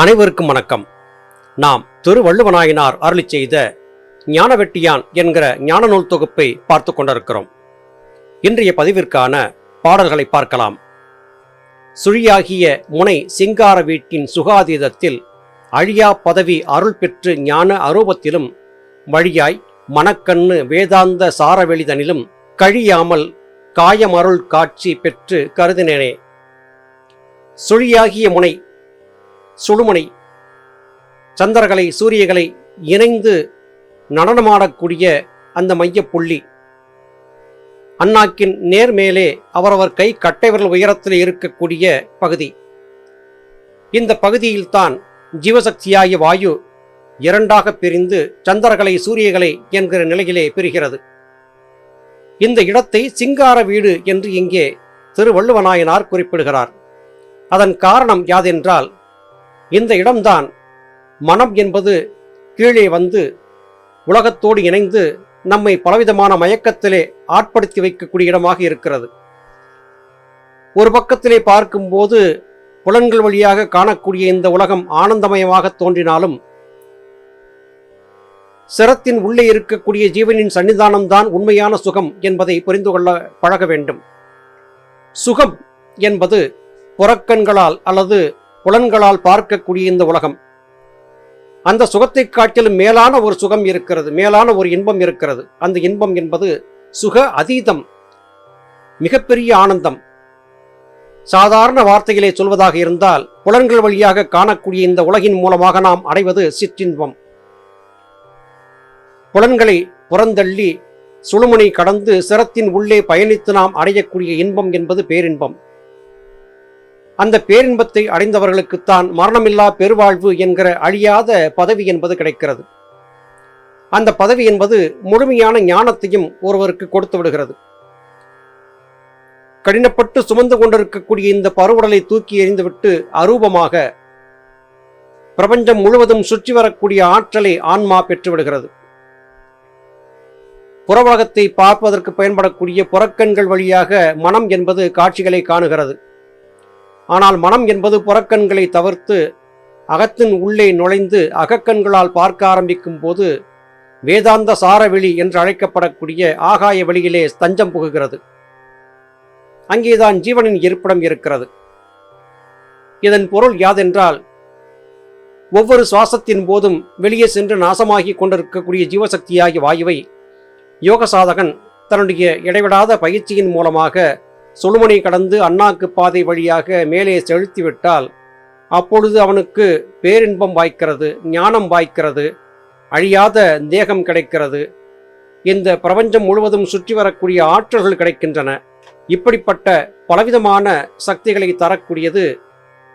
அனைவருக்கும் வணக்கம். நாம் திருவள்ளுவநாயனார் அருளி செய்த ஞானவெட்டியான் என்கிற ஞான நூல் தொகுப்பை பார்த்து கொண்டிருக்கிறோம். இன்றைய பதிவிற்கான பாடல்களை பார்க்கலாம். சுழியாகிய முனை சிங்கார வீட்டின் சுகாதீதத்தில் அழியா பதவி அருள் பெற்று ஞான அரூபத்திலும் வழியாய் மனக்கண்ணு வேதாந்த சாரவெளிதனிலும் கழியாமல் காயமருள் காட்சி பெற்று கருதினேனே. சுழியாகிய முனை சுடுமணி. சந்திரகலை சூரியகளை இணைந்து நடனமாடக்கூடிய அந்த மையப்புள்ளி அண்ணாக்கின் நேர்மேலே அவரவர் கை கட்டைவிரல் உயரத்தில் இருக்கக்கூடிய பகுதி. இந்த பகுதியில்தான் ஜீவசக்தியாகிய வாயு இரண்டாக பிரிந்து சந்திரகலை சூரியகலை என்கிற நிலையிலே பிரிகிறது. இந்த இடத்தை சிங்கார வீடு என்று இங்கே திருவள்ளுவநாயனார் குறிப்பிடுகிறார். அதன் காரணம் யாதென்றால் இந்த இடம்தான் மனம் என்பது கீழே வந்து உலகத்தோடு இணைந்து நம்மை பலவிதமான மயக்கத்திலே ஆட்படுத்தி வைக்கக்கூடிய இடமாக இருக்கிறது. ஒரு பக்கத்திலே பார்க்கும்போது புலன்கள் வழியாக காணக்கூடிய இந்த உலகம் ஆனந்தமயமாக தோன்றினாலும் சிரத்தின் உள்ளே இருக்கக்கூடிய ஜீவனின் சன்னிதானம்தான் உண்மையான சுகம் என்பதை புரிந்து கொள்ள பழக வேண்டும். சுகம் என்பது புறக்கண்களால் அல்லது புலன்களால் பார்க்கக்கூடிய இந்த உலகம். அந்த சுகத்தை காட்டிலும் மேலான ஒரு சுகம் இருக்கிறது மேலான ஒரு இன்பம் இருக்கிறது. அந்த இன்பம் என்பது சுக அதீதம் மிகப்பெரிய ஆனந்தம். சாதாரண வார்த்தைகளை சொல்வதாக இருந்தால் புலன்கள் வழியாக காணக்கூடிய இந்த உலகின் மூலமாக நாம் அடைவது சிற்றின்பம். புலன்களை புறந்தள்ளி சுழுமுனை கடந்து சிரத்தின் உள்ளே பயணித்து நாம் அடையக்கூடிய இன்பம் என்பது பேரின்பம். அந்த பேரின்பத்தை அடைந்தவர்களுக்குத்தான் மரணமில்லா பெருவாழ்வு என்கிற அழியாத பதவி என்பது கிடைக்கிறது. அந்த பதவி என்பது முழுமையான ஞானத்தையும் ஒருவருக்கு கொடுத்து விடுகிறது. கடினப்பட்டு சுமந்து கொண்டிருக்கக்கூடிய இந்த பருவுடலை தூக்கி எறிந்துவிட்டு அரூபமாக பிரபஞ்சம் முழுவதும் சுற்றி வரக்கூடிய ஆற்றலை ஆன்மா பெற்றுவிடுகிறது புறவகத்தை பார்ப்பதற்கு பயன்படக்கூடிய புறக்கண்கள் வழியாக மனம் என்பது காட்சிகளை காணுகிறது. ஆனால் மனம் என்பது புறக்கண்களை தவிர்த்து அகத்தின் உள்ளே நுழைந்து அகக்கண்களால் பார்க்க ஆரம்பிக்கும் போது வேதாந்த சாரவெளி என்று அழைக்கப்படக்கூடிய ஆகாய வெளியிலே தஞ்சம் புகுகிறது. அங்கேதான் ஜீவனின் இருப்பிடம் இருக்கிறது. இதன் பொருள் யாதென்றால் ஒவ்வொரு சுவாசத்தின் போதும் வெளியே சென்று நாசமாகி கொண்டிருக்கக்கூடிய ஜீவசக்தியாகிய வாயுவை யோக சாதகன் தன்னுடைய இடைவிடாத பயிற்சியின் மூலமாக சுழுமனை கடந்து அண்ணாக்கு பாதை வழியாக மேலே செலுத்திவிட்டால் அப்பொழுது அவனுக்கு பேரின்பம் வாய்க்கிறது ஞானம் வாய்க்கிறது அழியாத தேகம் கிடைக்கிறது. இந்த பிரபஞ்சம் முழுவதும் சுற்றி வரக்கூடிய ஆற்றல்கள் கிடைக்கின்றன. இப்படிப்பட்ட பலவிதமான சக்திகளை தரக்கூடியது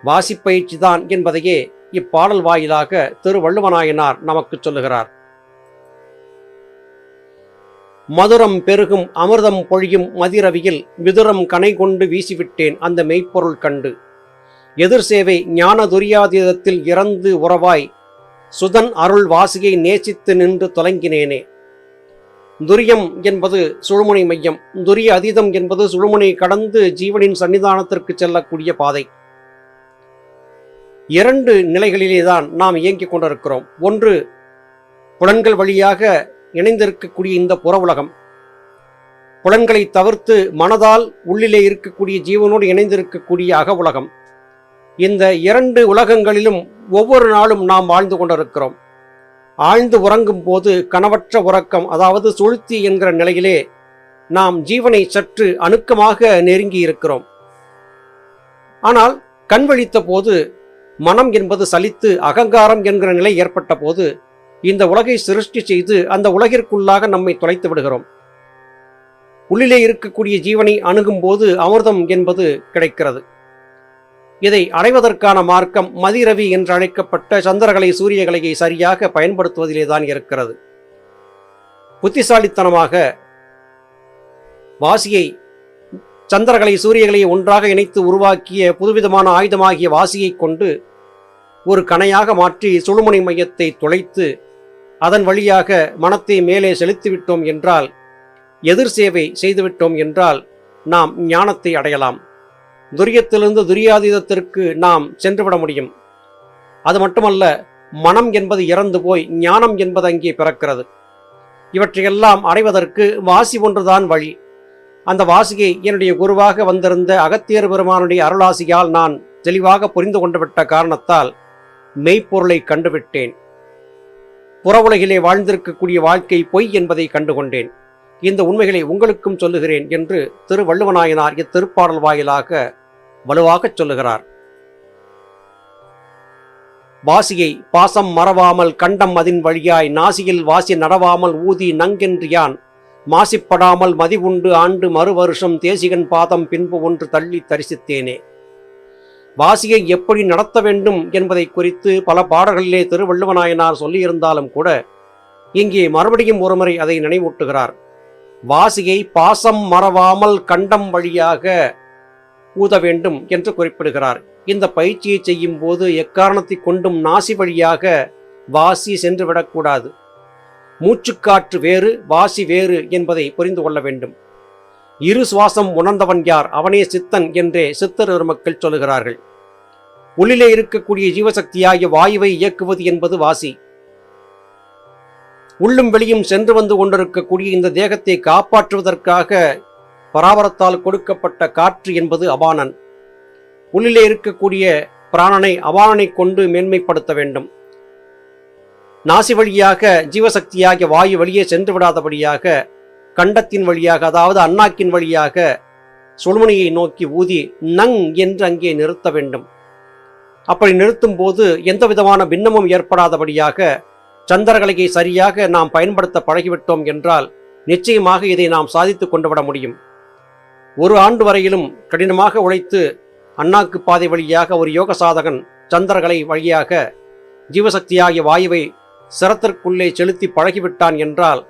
வாசிப்பயிற்சி தான் என்பதையே இப்பாடல் வாயிலாக திருவள்ளுவநாயனார் நமக்கு சொல்லுகிறார். மதுரம் பெருகும் அமிர்தம் பொழியும் மதிரவியில் விதுரம் கனை கொண்டு வீசிவிட்டேன் அந்த மெய்ப்பொருள் கண்டு. எதிர் சேவை ஞான துரியாதீதத்தில் இறந்து உறவாய் சுதன் அருள் வாசியை நேசித்து நின்று தொலங்கினேனே. துரியம் என்பது சுழுமுனை மையம் துரிய அதீதம் என்பது சுழுமுனை கடந்து ஜீவனின் சன்னிதானத்திற்கு செல்லக்கூடிய பாதை. இரண்டு நிலைகளிலேதான் நாம் இயங்கிக் கொண்டிருக்கிறோம். ஒன்று புலன்கள் வழியாக இணைந்திருக்கக்கூடிய இந்த புற உலகம் புலன்களை தவிர்த்து மனதால் உள்ளிலே இருக்கக்கூடிய ஜீவனோடு இணைந்திருக்கக்கூடிய அக உலகம் இந்த இரண்டு உலகங்களிலும் ஒவ்வொரு நாளும் நாம் வாழ்ந்து கொண்டிருக்கிறோம். ஆழ்ந்து உறங்கும் போது கனவற்ற உறக்கம் அதாவது சுழ்த்தி என்கிற நிலையிலே நாம் ஜீவனை சற்று அணுக்கமாக நெருங்கி இருக்கிறோம். ஆனால் கண் விழித்த போது மனம் என்பது சலித்து அகங்காரம் என்கிற நிலை ஏற்பட்ட போது இந்த உலகை சிருஷ்டி செய்து அந்த உலகிற்குள்ளாக நம்மை தொலைத்து விடுகிறோம். உள்ளிலே இருக்கக்கூடிய ஜீவனை அணுகும் போது அமிர்தம் என்பது கிடைக்கிறது. இதை அடைவதற்கான மார்க்கம் மதிரவி என்று அழைக்கப்பட்ட சந்திரகலை சூரியகலையை சரியாக பயன்படுத்துவதிலே தான் இருக்கிறது. புத்திசாலித்தனமாக வாசியை சந்திரகலை சூரியகலை ஒன்றாக இணைத்து உருவாக்கிய புதுவிதமான ஆயுதமாகிய வாசியை கொண்டு ஒரு கணையாக மாற்றி சுழுமுனை மையத்தை துளைத்து அதன் வழியாக மனத்தை மேலே செலுத்திவிட்டோம் என்றால் எதிர் சேவை செய்துவிட்டோம் என்றால் நாம் ஞானத்தை அடையலாம். துரியத்திலிருந்து துரியாதீதத்திற்கு நாம் சென்றுவிட முடியும். அது மட்டுமல்ல மனம் என்பது இறந்து போய் ஞானம் என்பது அங்கே பிறக்கிறது. இவற்றையெல்லாம் அடைவதற்கு வாசி ஒன்றுதான் வழி. அந்த வாசியை என்னுடைய குருவாக வந்திருந்த அகத்தியர் பெருமானுடைய அருளாசியால் நான் தெளிவாக புரிந்து கொண்டுவிட்ட காரணத்தால் மெய்ப்பொருளை கண்டுவிட்டேன். புறவுலகிலே வாழ்ந்திருக்கக்கூடிய வாழ்க்கை பொய் என்பதை கண்டுகொண்டேன். இந்த உண்மைகளை உங்களுக்கும் சொல்லுகிறேன் என்று திரு வள்ளுவநாயனார் இத்திருப்பாடல் வாயிலாக வலுவாகச் சொல்லுகிறார். வாசியை பாசம் மறவாமல் கண்டம் அதின் வழியாய் நாசியில் வாசி நடவாமல் ஊதி நங்கென்று யான். மாசிப்படாமல் மதிவுண்டு ஆண்டு மறு வருஷம் தேசிகன் பாதம் பின்பு ஒன்று தள்ளி தரிசித்தேனே. வாசியை எப்படி நடத்த வேண்டும் என்பதை குறித்து பல பாடல்களிலே திருவள்ளுவநாயனார் சொல்லியிருந்தாலும் கூட இங்கே மறுபடியும் ஒருமுறை அதை நினைவூட்டுகிறார். வாசியை பாசம் மறவாமல் கண்டம் வழியாக ஊத வேண்டும் என்று குறிப்பிடுகிறார். இந்த பயிற்சியை செய்யும் போது எக்காரணத்தை கொண்டும் நாசி வழியாக வாசி சென்று விடக்கூடாது. மூச்சுக்காற்று வேறு வாசி வேறு என்பதை புரிந்து கொள்ள வேண்டும். இரு சுவாசம் உணர்ந்தவன் யார்? அவனே சித்தன் என்றே சித்தர் மக்கள் சொல்லுகிறார்கள். உள்ளிலே இருக்கக்கூடிய ஜீவசக்தியாகிய வாயுவை இயக்குவது என்பது வாசி. உள்ளும் வெளியும் சென்று வந்து கொண்டிருக்கக்கூடிய இந்த தேகத்தை காப்பாற்றுவதற்காக பராபரத்தால் கொடுக்கப்பட்ட காற்று என்பது அபானன். உள்ளிலே இருக்கக்கூடிய பிராணனை அபானனை கொண்டு மேன்மைப்படுத்த வேண்டும். நாசி வழியாக ஜீவசக்தியாகிய வாயு வெளியே சென்று விடாதபடியாக கண்டத்தின் வழியாக அதாவது அண்ணாக்கின் வழியாக சுழுமுனையை நோக்கி ஊதி நங் என்று அங்கே நிறுத்த வேண்டும். அப்படி நிறுத்தும் போது எந்த விதமான பின்னமும் ஏற்படாதபடியாக சந்திரகலையை சரியாக நாம் பயன்படுத்த பழகிவிட்டோம் என்றால் நிச்சயமாக இதை நாம் சாதித்து கொண்டு விட முடியும். ஒரு ஆண்டு வரையிலும் கடினமாக உழைத்து அண்ணாக்கு பாதை வழியாக ஒரு யோக சாதகன் சந்திரகலை வழியாக ஜீவசக்தியாகிய வாயுவை சிரத்திற்குள்ளே செலுத்தி பழகிவிட்டான் என்றால்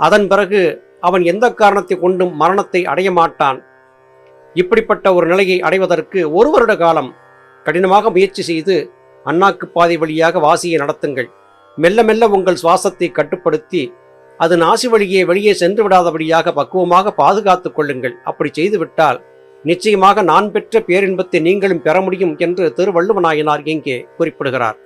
அதன் பிறகு அவன் எந்த காரணத்தை கொண்டும் மரணத்தை அடைய மாட்டான். இப்படிப்பட்ட ஒரு நிலையை அடைவதற்கு ஒரு வருட காலம் கடினமாக முயற்சி செய்து அண்ணாக்கு பாதை வழியாக வாசியை நடத்துங்கள். மெல்ல மெல்ல உங்கள் சுவாசத்தை கட்டுப்படுத்தி அது நாசி வழியே வெளியே சென்று விடாதபடியாக பக்குவமாக பாதுகாத்துக் கொள்ளுங்கள். அப்படி செய்துவிட்டால் நிச்சயமாக நான் பெற்ற பேரின்பத்தை நீங்களும் பெற முடியும் என்று திருவள்ளுவநாயனார் இங்கே குறிப்பிடுகிறார்.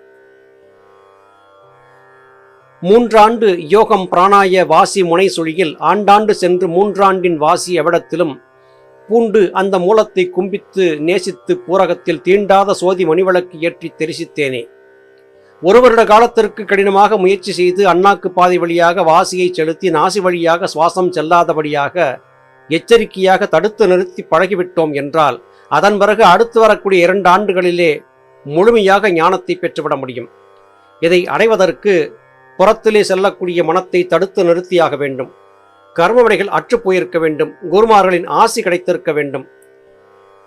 மூன்றாண்டு யோகம் பிராணாய வாசி முனை சுழியில் ஆண்டாண்டு சென்று மூன்றாண்டின் வாசி எவிடத்திலும் பூண்டு அந்த மூலத்தை கும்பித்து நேசித்து பூரகத்தில் தீண்டாத சோதி மணிவிளக்கு ஏற்றி தெரிசித்தேனே. ஒரு வருட காலத்திற்கு கடினமாக முயற்சி செய்து அண்ணாக்கு பாதை வழியாக வாசியை செலுத்தி நாசி வழியாக சுவாசம் செல்லாதபடியாக எச்சரிக்கையாக தடுத்து நிறுத்தி பழகிவிட்டோம் என்றால் அதன் பிறகு அடுத்து வரக்கூடிய இரண்டு ஆண்டுகளிலே முழுமையாக ஞானத்தை பெற்றுவிட முடியும். இதை அடைவதற்கு புறத்திலே செல்லக்கூடிய மனத்தை தடுத்து நிறுத்தியாக வேண்டும். கர்மவினைகள் அற்று போயிருக்க வேண்டும். குருமார்களின் ஆசி கிடைத்திருக்க வேண்டும்.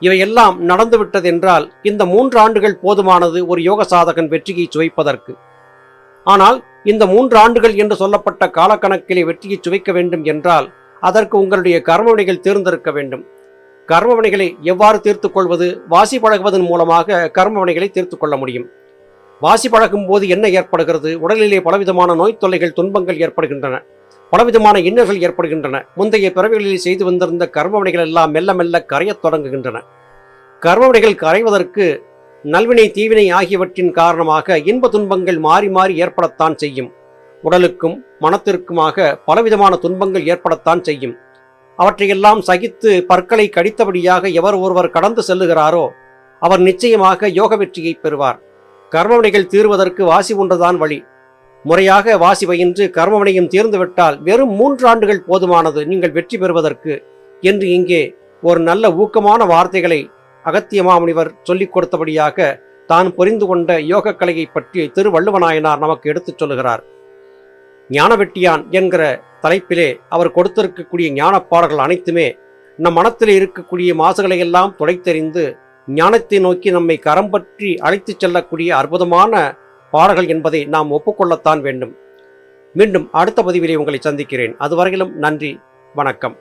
இவையெல்லாம் நடந்துவிட்டது என்றால் இந்த மூன்று ஆண்டுகள் போதுமானது ஒரு யோக சாதகன் வெற்றியை சுவைப்பதற்கு. ஆனால் இந்த மூன்று ஆண்டுகள் என்று சொல்லப்பட்ட காலக்கணக்கிலே வெற்றியை சுவைக்க வேண்டும் என்றால் அதற்கு உங்களுடைய கர்மவினைகள் தேர்ந்தெடுக்க வேண்டும். கர்மவினைகளை எவ்வாறு தீர்த்து கொள்வது? வாசி பழகுவதன் மூலமாக கர்மவினைகளை தீர்த்து கொள்ள முடியும். வாசி பழகும் போது என்ன ஏற்படுகிறது? உடலிலே பலவிதமான நோய் தொல்லைகள் துன்பங்கள் ஏற்படுகின்றன. பலவிதமான இன்னல்கள் ஏற்படுகின்றன. முந்தைய பிறவிகளில் செய்து வந்திருந்த கர்மவினைகள் எல்லாம் மெல்ல மெல்ல கரையத் தொடங்குகின்றன. கர்மவினைகள் கரைவதற்கு நல்வினை தீவினை ஆகியவற்றின் காரணமாக இன்ப துன்பங்கள் மாறி மாறி ஏற்படத்தான் செய்யும். உடலுக்கும் மனத்திற்குமாக பலவிதமான துன்பங்கள் ஏற்படத்தான் செய்யும். அவற்றையெல்லாம் சகித்து பற்களை கடித்தபடியாக எவர் ஒருவர் கடந்து செல்லுகிறாரோ அவர் நிச்சயமாக யோக வெற்றியை பெறுவார். கர்மவினைகள் தீர்வதற்கு வாசி ஒன்றுதான் வழி. முறையாக வாசி பயின்று கர்மவினையும் தீர்ந்துவிட்டால் வெறும் மூன்று ஆண்டுகள் போதுமானது நீங்கள் வெற்றி பெறுவதற்கு என்று இங்கே ஒரு நல்ல ஊக்கமான வார்த்தைகளை அகத்திய மாமுனிவர் சொல்லிக் கொடுத்தபடியாக தான் புரிந்து கொண்ட யோக கலையை பற்றி திருவள்ளுவநாயனார் நமக்கு எடுத்துச் சொல்லுகிறார். ஞானவெட்டியான் என்கிற தலைப்பிலே அவர் கொடுத்திருக்கக்கூடிய ஞானப் பாடல்கள் அனைத்துமே நம் மனத்தில் இருக்கக்கூடிய மாசுகளை எல்லாம் துடைத்தெறிந்து ஞானத்தை நோக்கி நம்மை கரம் பற்றி அழைத்துச் செல்லக்கூடிய அற்புதமான பாடல்கள் என்பதை நாம் ஒப்புக்கொள்ளத்தான் வேண்டும். மீண்டும் அடுத்த பதிவிலே உங்களை சந்திக்கிறேன். அதுவரையிலும் நன்றி வணக்கம்.